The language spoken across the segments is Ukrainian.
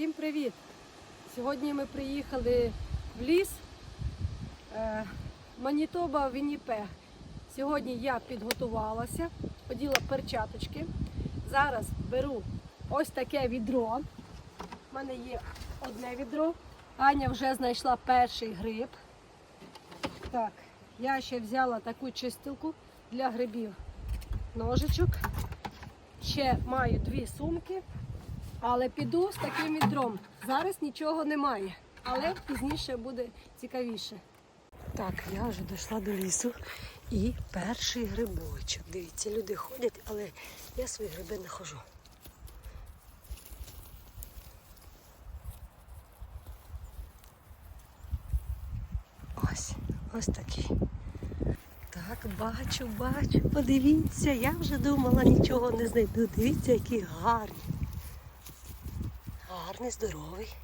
Всім привіт! Сьогодні ми приїхали в ліс е, Манітоба Вінніпег. Сьогодні я підготувалася, оділа перчаточки. Зараз беру ось таке відро. У мене є одне відро. Аня вже знайшла перший гриб. Так, я ще взяла таку чистилку для грибів. Ножичок. Ще маю дві сумки. Але піду з таким відром. Зараз нічого немає, але пізніше буде цікавіше. Так, я вже дійшла до лісу і перший грибочок. Дивіться, люди ходять, але я свої гриби не хожу. Ось, ось такий. Так, бачу, бачу, подивіться, я вже думала, нічого не знайду. Дивіться, які гарні. Гарний, здоровий.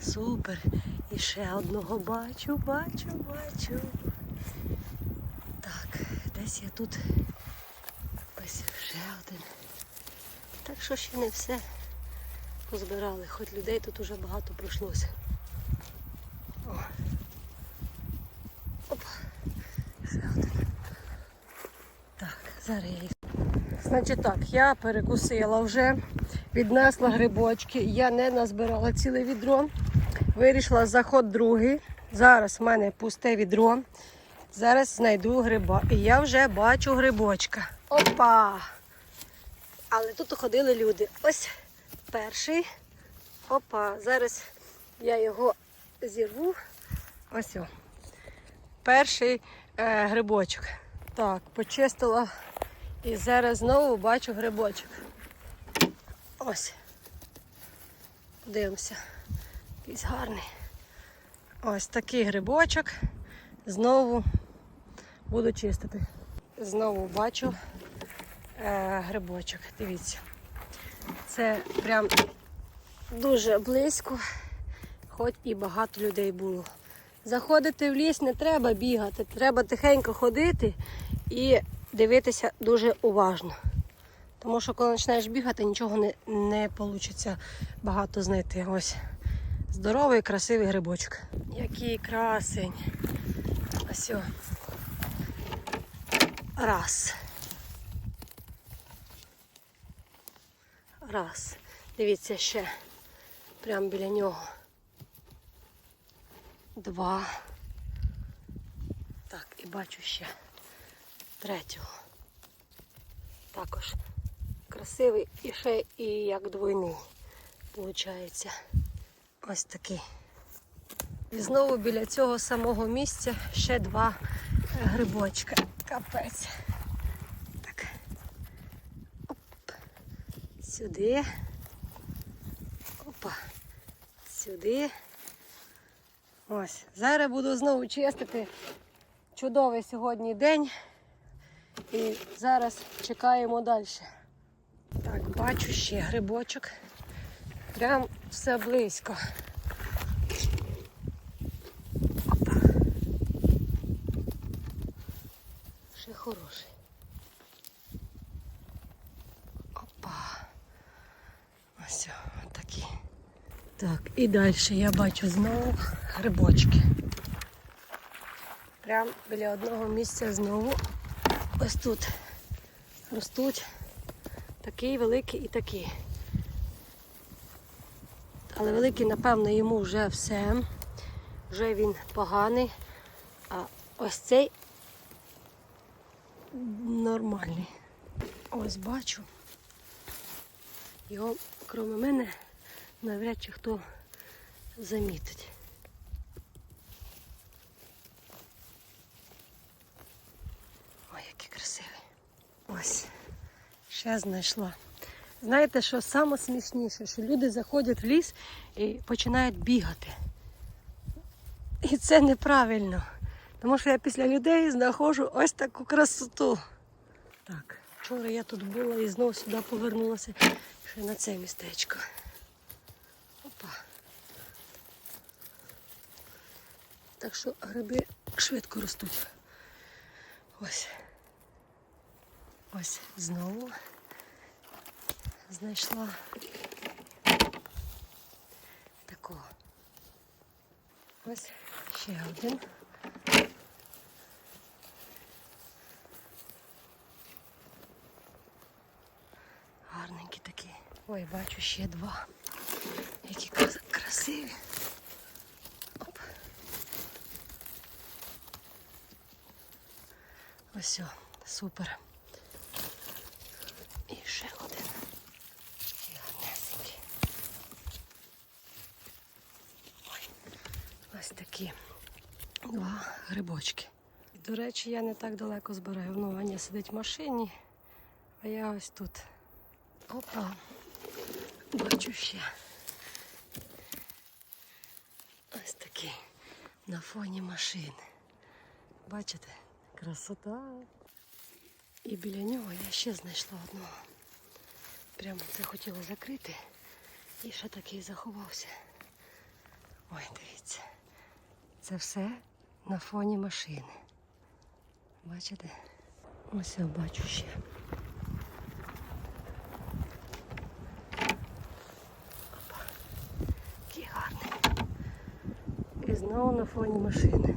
Супер. І ще одного бачу, бачу, бачу. Так, десь я тут ось ще один. Так що ще не все позбирали, хоч людей тут уже багато пройшлося. О. Опа. Ще один. Так, зараз Значить так, я перекусила вже, віднесла грибочки, я не назбирала ціле відро. Вирішила заход другий. Зараз в мене пусте відро. Зараз знайду гриба. І я вже бачу грибочка. Опа! Але тут ходили люди. Ось перший. Опа, зараз я його зірву. Ось. О. Перший е, грибочок. Так, почистила. І зараз знову бачу грибочок. Ось. Дивимося. Якийсь гарний. Ось такий грибочок. Знову буду чистити. Знову бачу е, грибочок. Дивіться. Це прям дуже близько, хоч і багато людей було. Заходити в ліс не треба бігати, треба тихенько ходити і дивитися дуже уважно. Тому що коли починаєш бігати, нічого не, не вийде багато знайти. Ось здоровий, красивий грибочок. Який красень. Ось. Раз. Раз. Дивіться ще. Прямо біля нього. Два. Так, і бачу ще третього. Також красивий і ще і як двойний. Получається ось такий. І знову біля цього самого місця ще два грибочка. Капець. Так. Оп. Сюди. Опа. Сюди. Ось. Зараз буду знову чистити. Чудовий сьогодні день. І зараз чекаємо далі. Так, бачу ще грибочок. Прям все близько. Опа. Ще хороший. Опа. Ось такі. Так, і далі я бачу знову грибочки. Прям біля одного місця знову ось тут ростуть такий великий і такий. Але великий, напевно, йому вже все. Вже він поганий. А ось цей нормальний. Ось бачу. Його, крім мене, навряд чи хто замітить. Ой, який красивий. Ось, ще знайшла. Знаєте, що саме смішніше, що люди заходять в ліс і починають бігати. І це неправильно. Тому що я після людей знаходжу ось таку красоту. Так, вчора я тут була і знову сюди повернулася ще на це містечко. Опа. Так що гриби швидко ростуть. Ось. Ось знову. Знайшла такого. Ось ще один. Гарненькі такі. Ой, бачу ще два. Які крас- красиві. Оп. Ось, супер. І ще один. Такий гарнесенький. Ой, ось такі два грибочки. До речі, я не так далеко збираю. Ну, Аня сидить в машині, а я ось тут. Опа. Бачу ще. Ось такий на фоні машини. Бачите? Красота. І біля нього я ще знайшла одного. Прямо це хотіла закрити. І ще такий заховався. Ой, дивіться. Це все на фоні машини. Бачите? Ось я бачу ще. Опа. Який гарний. І знову на фоні машини.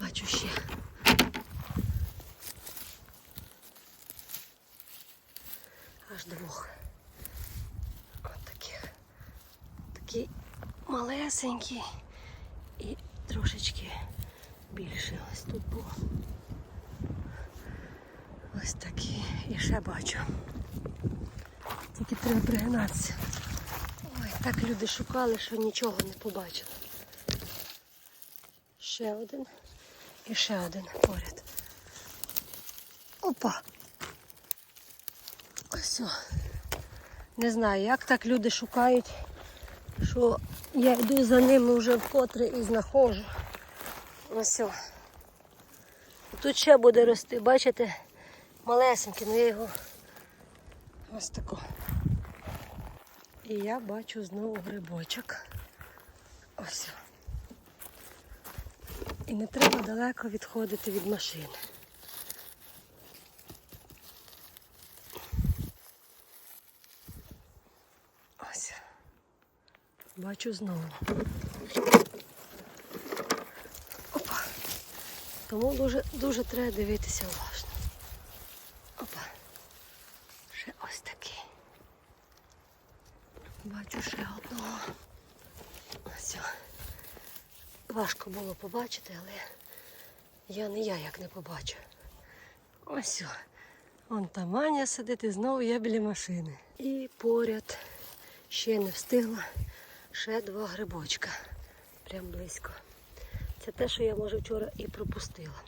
Бачу ще. Аж двох. От таких. Такий малесенький трошечки більше. Ось тут був. Ось такий. І ще бачу. Тільки треба пригинатися. Ой, так люди шукали, що нічого не побачили. Ще один і ще один поряд. Опа! Ось. Не знаю, як так люди шукають, що я йду за ними вже вкотре і знаходжу. Ось. Тут ще буде рости, бачите, малесенький, ну я його ось тако. І я бачу знову грибочок. Ось. І не треба далеко відходити від машини. Ось. Бачу знову. Тому дуже, дуже треба дивитися уважно. Опа. Ще ось такий. Бачу ще одного. Ось. Важко було побачити, але я не я як не побачу. Ось. Вон там Аня сидить і знову я біля машини. І поряд ще не встигла ще два грибочка. Прям близько. Це те, що я може вчора і пропустила.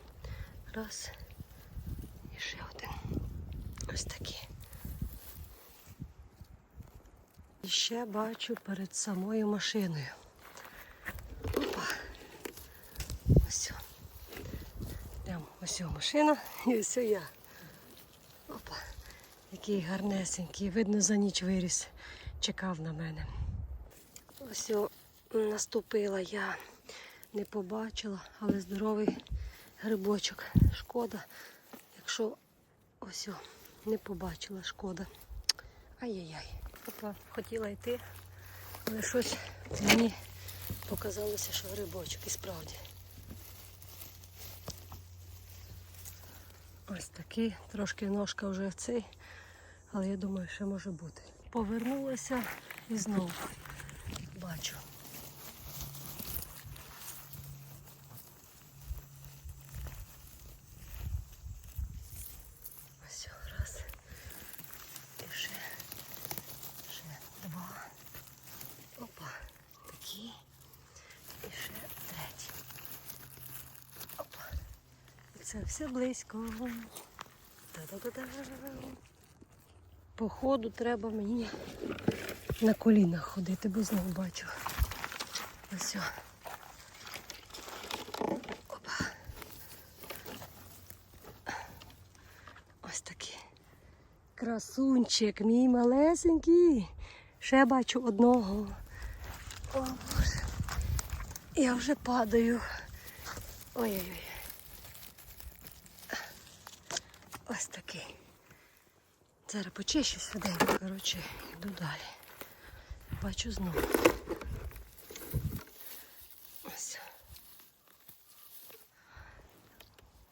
Раз. І ще один. Ось такий. І ще бачу перед самою машиною. Опа. Ось. Прямо ось машина і ось я. Опа. Який гарнесенький. Видно, за ніч виріс. Чекав на мене. Ось наступила я. Не побачила, але здоровий грибочок. Шкода, якщо ось не побачила, шкода. Ай-яй-яй. Хотіла йти, але щось мені показалося, що грибочок і справді. Ось такий, трошки ножка вже цей, але я думаю, ще може бути. Повернулася і знову бачу. Ось раз. І ще, ще два. Опа, такі. І ще третій. Опа. І це все близько. Та-да-да-да. Походу треба мені на колінах ходити, бо знову бачу. Ось. Опа. Ось такий. Красунчик, мій малесенький. Ще бачу одного. О, Боже. Я вже падаю. Зараз почищу сюденько, коротше, йду далі. Бачу знову. Ось.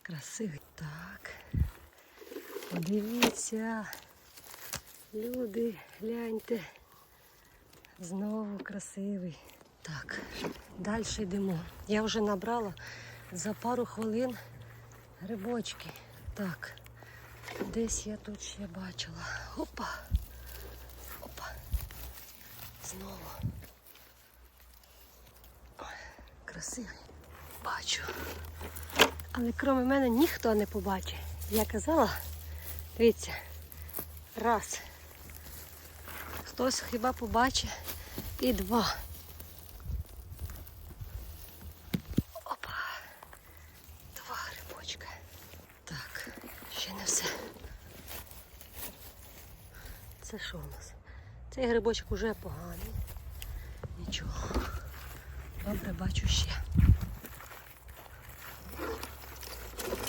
Красивий. Так. Подивіться. Люди, гляньте. Знову красивий. Так, далі йдемо. Я вже набрала за пару хвилин грибочки. Так, десь я тут ще бачила. Опа. Опа. Знову. Красивий. Бачу. Але крім мене ніхто не побачить. Я казала, дивіться, раз. Хтось хіба побачить і два. Опа. Два грибочка. Так, ще не все. Це що у нас? Цей грибочок уже поганий. Нічого. Добре, бачу ще.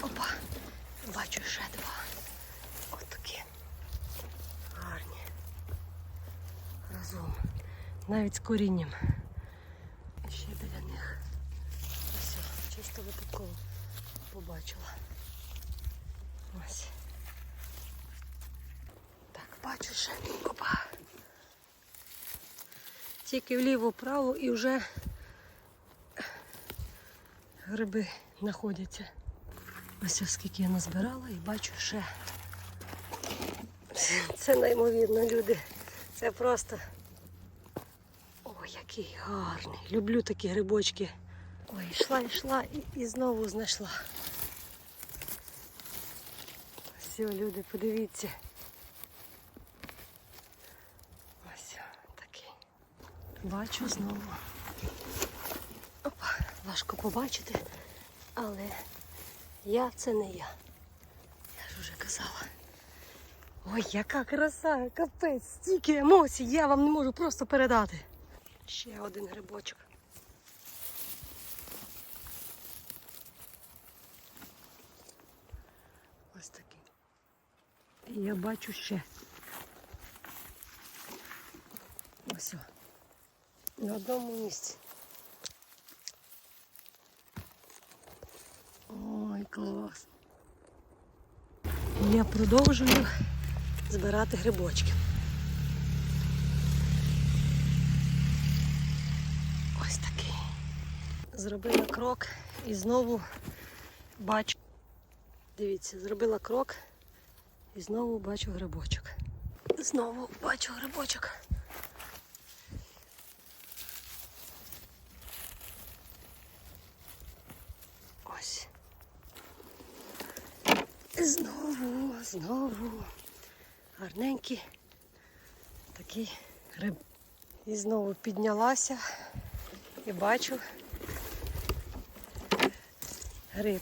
Опа, бачу ще два. От такі. Гарні. Разом. Навіть з корінням. І ще біля них. Ось, чисто випадково побачила. Ось. Так, бачу ще. Опа. Тільки вліво-право і вже гриби знаходяться. Ось ось скільки я назбирала і бачу ще. Це неймовірно, люди. Це просто. Ой, який гарний. Люблю такі грибочки. Ой, йшла, йшла і, і знову знайшла. Все, люди, подивіться. Ось такий. Бачу знову. Опа, важко побачити, але я це не я. Я ж вже казала. Ой, яка краса, капець, стільки емоцій, я вам не можу просто передати. Ще один грибочок. Ось такий. І я бачу ще. Ось. На одному місці. Ой, клас. Я продовжую збирати грибочки. Ось такий. Зробила крок і знову бачу. Дивіться, зробила крок і знову бачу грибочок. Знову бачу грибочок. Ось. Знову. Гарненький такий гриб. І знову піднялася і бачу гриб.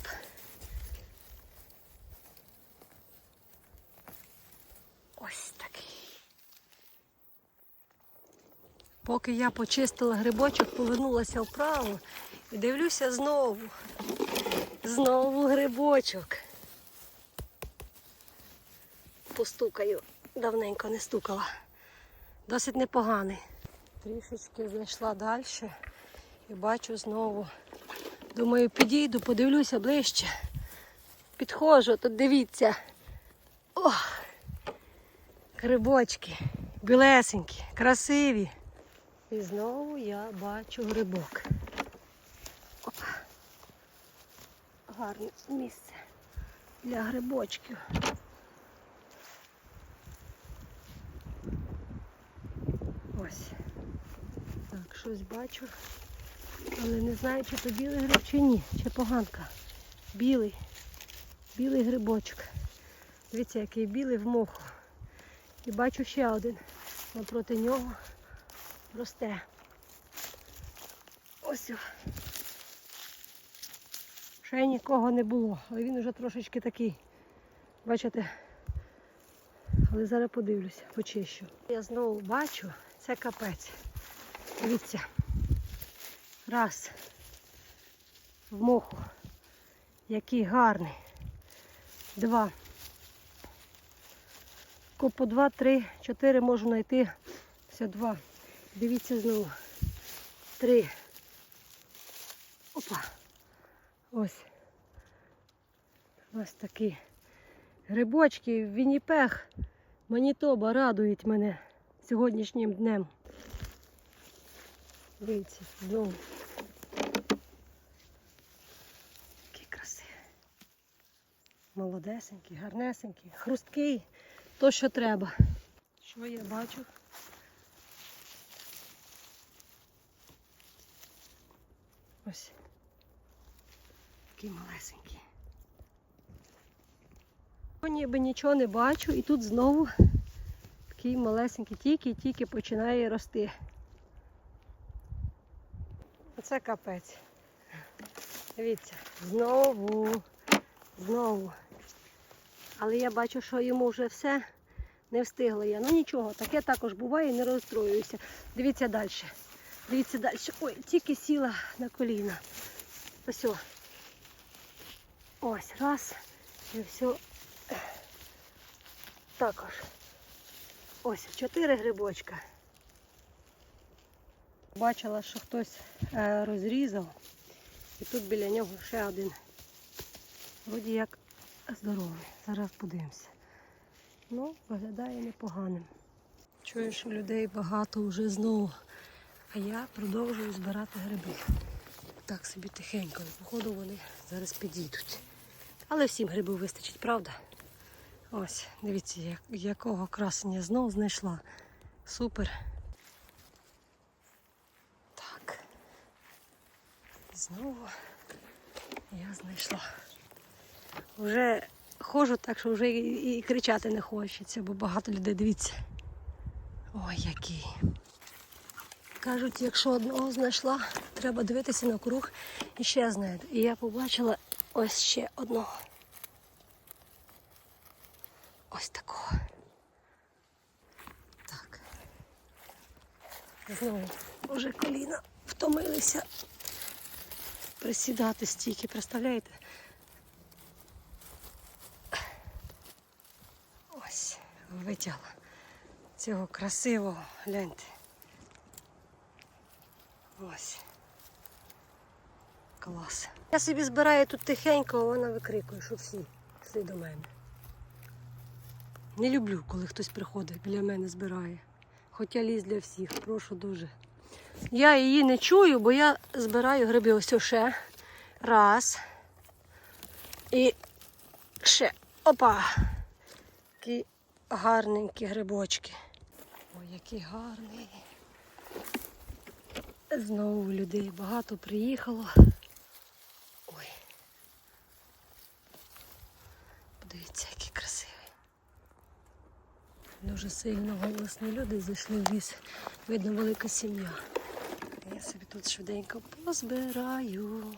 Ось такий. Поки я почистила грибочок, повернулася вправо і дивлюся знову. Знову грибочок. Постукаю. Давненько не стукала. Досить непоганий. Трішечки знайшла далі і бачу знову. Думаю, підійду, подивлюся ближче. Підходжу, тут дивіться. Ох! Грибочки. Білесенькі, красиві. І знову я бачу грибок. Опа. Гарне місце для грибочків. Ось. Так, щось бачу. Але не знаю, чи то білий гриб, чи ні, чи поганка. Білий. Білий грибочок. Дивіться, який білий в моху. І бачу ще один. Напроти нього росте. Ось. о. Ще нікого не було, але він вже трошечки такий. Бачите? Але зараз подивлюся, почищу. Я знову бачу, це капець. Дивіться. Раз. В моху. Який гарний. Два. по два, три, чотири можу знайти. Все, два. Дивіться знову. Три. Опа. Ось. Ось такі грибочки, Вінніпех, Манітоба радують мене сьогоднішнім днем. Дивіться, знову. Який красивий. Молодесенький, гарнесенький, хрусткий, то що треба. Що я бачу? Ось. Такий малесенький. Ніби нічого не бачу, і тут знову такий малесенький, тільки-тільки починає рости. Оце капець. Дивіться, знову, знову. Але я бачу, що йому вже все не встигла я. Ну нічого, таке також буває, не розстроююся. Дивіться далі. Дивіться далі. Ой, тільки сіла на коліна. Ось. Ось, раз. І все. Також. Ось, чотири грибочка. Бачила, що хтось е, розрізав. І тут біля нього ще один. Вроді як здоровий. Зараз подивимося. Ну, виглядає непоганим. Чую, що людей багато вже знову. А я продовжую збирати гриби. Так собі тихенько. Походу вони зараз підійдуть. Але всім грибів вистачить, правда? Ось, дивіться, як, якого красення знов знайшла. Супер. Знову я знайшла. Вже ходжу так, що вже і, і кричати не хочеться, бо багато людей дивіться. Ой, який. Кажуть, якщо одного знайшла, треба дивитися на круг і ще знайду. І я побачила ось ще одного. Ось такого. Так. Знову вже коліна втомилися присідати стільки, представляєте? Ось, витягла цього красивого, гляньте. Ось. Клас. Я собі збираю тут тихенько, а вона викрикує, що всі йшли до мене. Не люблю, коли хтось приходить біля мене збирає. Хоча ліс для всіх, прошу дуже. Я її не чую, бо я збираю гриби ось ще. Раз. І ще. Опа! Такі гарненькі грибочки. Ой, який гарний. Знову людей багато приїхало. Ой. Подивіться, які. Дуже сильно голосні люди зайшли в ліс. Видно, велика сім'я. Я собі тут швиденько позбираю.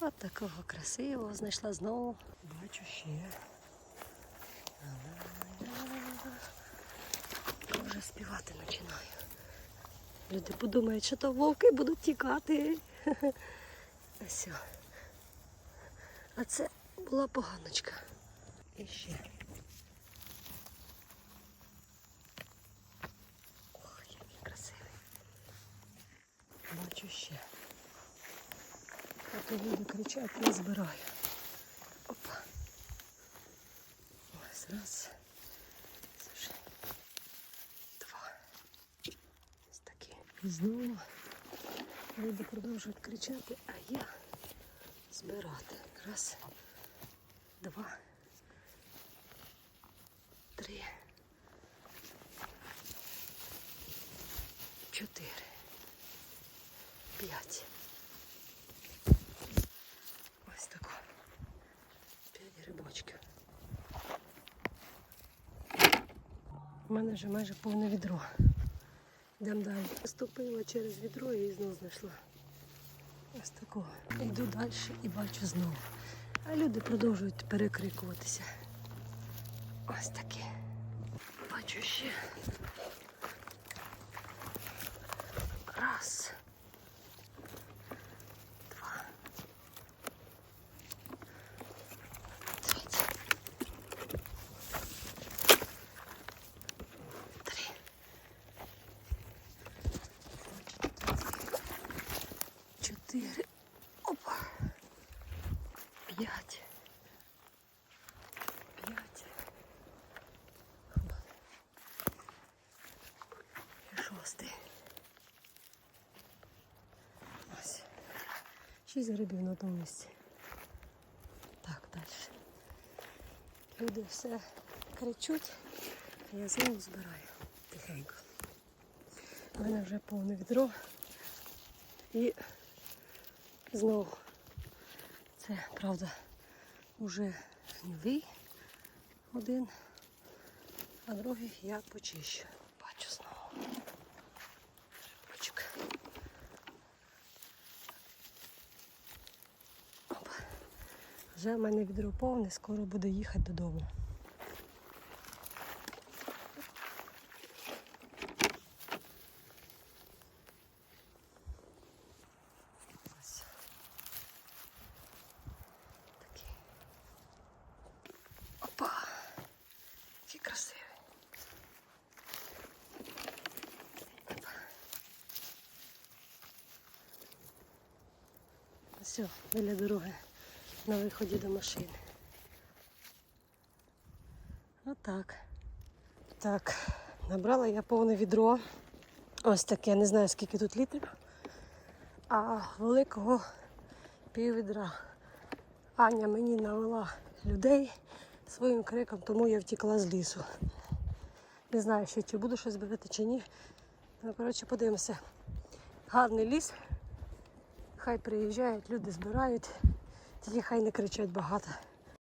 От такого красивого знайшла знову. Бачу ще. Вже співати починаю. Люди подумають, що то вовки будуть тікати. Ось. А це була поганочка. І ще. Ох, який красивий. Бачу ще. А то люди кричать, я збираю. Опа. Ось раз. Це два. Ось такі. Знову люди продовжують кричати, а я збирати. Раз, два, три, чотири, п'ять. Ось тако. П'ять грибочків. У мене вже майже повне відро. Йдемо далі. Ступила через відро і знову знайшла. Ось такого. Йду далі і бачу знову. А люди продовжують перекрикуватися. Ось таке. Бачу ще. 6 грибів на тому місці. Так, далі. Люди все кричуть, я знову збираю тихенько. У мене вже повне відро. І знову це, правда, уже новий один, а другий я почищу. Бачу знову. Вже в мене відро повне, скоро буду їхати додому. Все, біля дороги на виході до машини. Отак. Так, набрала я повне відро. Ось таке, не знаю скільки тут літрів. А великого пів відра. Аня мені навела людей своїм криком, тому я втікла з лісу. Не знаю ще, чи буду щось збирати, чи ні. Ну, коротше, подивимося. Гарний ліс. Хай приїжджають, люди збирають. Тільки хай не кричать багато.